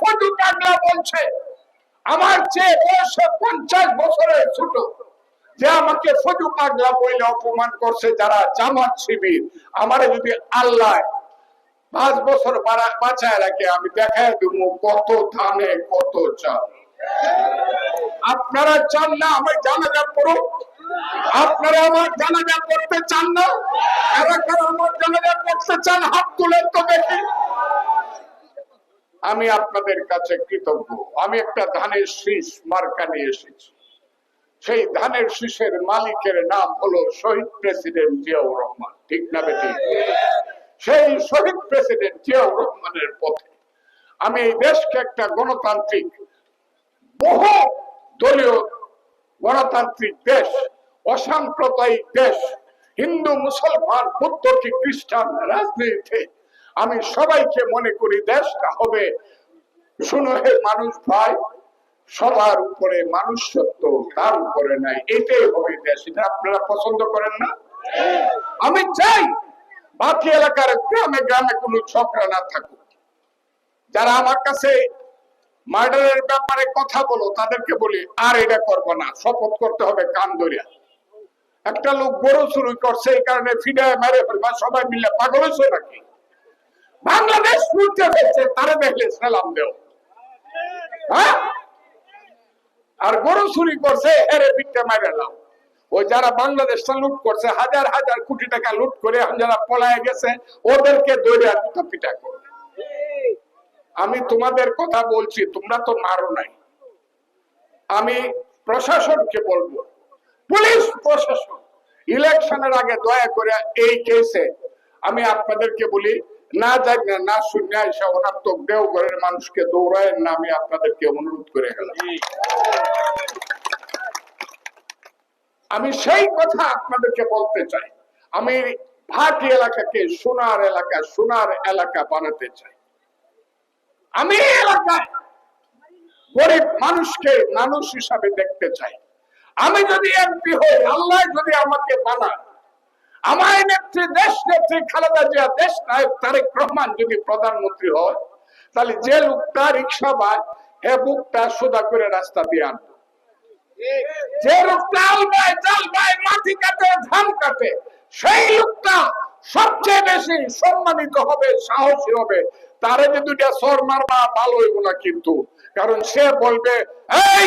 Photo পাগলা বলছে। আমার চেয়ে বয়স পঞ্চাশ বছরের ছোট। যে আমাকে ফটু পাগলা বইলে অপমান করছে যারা জামাত শিবির। আমারে যদি আল্লাহ পাঁচ বছর বাঁচায় রাখে, আমি দেখায় দেবো কত ধানে, কত চাল। আপনারা চান না আমি জানাজা পড়ুক আপনারা আমার জানাজা পড়তে চান না? কারা কারা আমার জানাজা পড়তে চান, হাত তুলে তো দেখি। আমি আপনাদের কাছে কৃতজ্ঞ। আমি একটা ধানের শীষ মার্কা নিয়ে এসেছি। সেই ধানের শীষের মালিকের নাম হলো শহীদ প্রেসিডেন্ট জিয়াউর রহমান। ঠিক না সেই শহীদ প্রেসিডেন্ট জিয়াউর রহমানের পথে আমি এই দেশকে একটা গণতান্ত্রিক, বহু দলীয় গণতান্ত্রিক দেশ, অসাম্প্রদায়িক দেশ, হিন্দু, মুসলমান, বৌদ্ধ কি খ্রিস্টান, রাজনীতিতে আমি সবাইকে মনে করি দেশটা হবে। শুনো হে মানুষ ভাই, সবার উপরে মানুষ সত্য তার উপরে নাই, এটাই হবে দেশ। এটা আপনারা পছন্দ করেন না? আমি চাই বাকি এলাকার গ্রামে গ্রামে কোনো ঝগড়া না থাকুক। যারা আমার কাছে মার্ডারের ব্যাপারে কথা বলো, তাদেরকে বলি, আর এটা করব না, শপথ করতে হবে কান ধরিয়া। একটা লোক গরু চুরি করছে, এই কারণে ফিডায় মেরে ফেলবা, সবাই মিলে পাগল হয়েছে নাকি? বাংলাদেশ লুটতে ফেলছে তারে দেখলে সালাম দেও। হ্যাঁ? আর গরু চুরি করছে হেরে পিঠটা মেরে নাও। ওই যারা বাংলাদেশটা লুট করছে, হাজার হাজার কোটি টাকা লুট করে এখন যারা পলায় গেছে, ওদেরকে দৈরা দুটো পিঠা করবে আমি তোমাদের কথা বলছি, তোমরা তো মারো নাই। আমি প্রশাসনকে বলব, পুলিশ প্রশাসন, ইলেকশনের আগে দয়া করে এই কেসে আমি আপনাদেরকে বলি না যাক না না শূন্য এসে অনাত্মক দেওঘরের মানুষকে দৌড়ায় না, আমি আপনাদেরকে অনুরোধ করে গেলাম। আমি সেই কথা আপনাদেরকে বলতে চাই। আমি ভাটি এলাকাকে সোনার এলাকা সোনার এলাকা বানাতে চাই। আমি এলাকায় গরিব মানুষকে মানুষ হিসাবে দেখতে চাই। আমি যদি এমপি হই, আল্লাহ যদি আমাকে বানায় নেত্রী, দেশ নেত্রী খালেদা জিয়া, দেশ নায়ক তারেক রহমান যদি প্রধানমন্ত্রী হয়, তাহলে যে লোকটা রিক্সা বুকটা সোজা করে রাস্তা দিয়ে আনব। যে মাটি কাটে, ধান কাটে, সেই লোকটা সবচেয়ে বেশি সম্মানিত হবে, সাহসী হবে। তারে যে দুইটা সর মারবা, ভালো কিন্তু। কারণ সে বলবে, এই